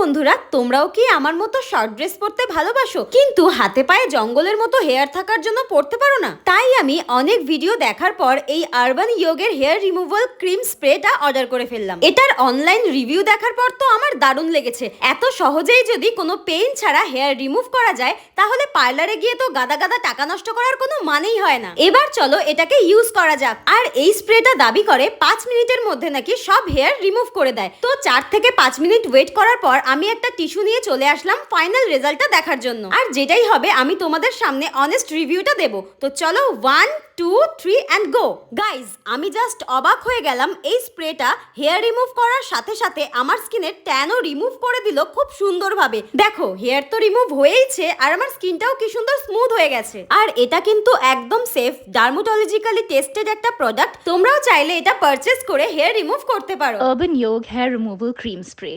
বন্ধুরা, তোমরাও কি আমার মতো শর্ট ড্রেস পরতে ভালোবাসো? কিন্তু হাতে পায়ে জঙ্গলের মতো হেয়ার থাকার জন্য পরতে পারো না। তাই আমি অনেক ভিডিও দেখার পর এই আরবান ইয়োগের হেয়ার রিমুভাল ক্রিম স্প্রেটা অর্ডার করে ফেললাম। এটার অনলাইন রিভিউ দেখার পর তো আমার দারুণ লেগেছে। এত সহজেই যদি কোনো পেইন ছাড়া হেয়ার রিমুভ করা যায়, তাহলে পার্লারে গিয়ে তো গাদা গাদা টাকা নষ্ট করার কোনো মানেই হয় না। এবার চলো এটাকে ইউজ করা যাক। আর এই স্প্রেটা দাবি করে পাঁচ মিনিটের মধ্যে নাকি সব হেয়ার রিমুভ করে দেয়। তো চার থেকে পাঁচ মিনিট ওয়েট করার পর আমি একটা টিস্যু নিয়ে চলে আসলাম ফাইনাল রেজাল্টটা দেখার জন্য। আর যেটাই হবে, আমি তোমাদের সামনে অনেস্ট রিভিউটা দেব। তো চলো one two three and go guys আমি জাস্ট অবাক হয়ে গেলাম, এই স্প্রেটা হেয়ার রিমুভ করার সাথে সাথে আমার স্কিনের ট্যানও রিমুভ করে দিল খুব সুন্দরভাবে। দেখো হেয়ার তো রিমুভ হয়েইছে, আর আমার স্কিনটাও কি সুন্দর স্মুথ হয়ে গেছে। আর এটা কিন্তু একদম সেফ ডার্মোটোলজিক্যালি টেস্টেড একটা প্রোডাক্ট তোমরাও চাইলে এটা পারচেস করে হেয়ার রিমুভ করতে পারো। Urban Yog hair Removal cream Spray.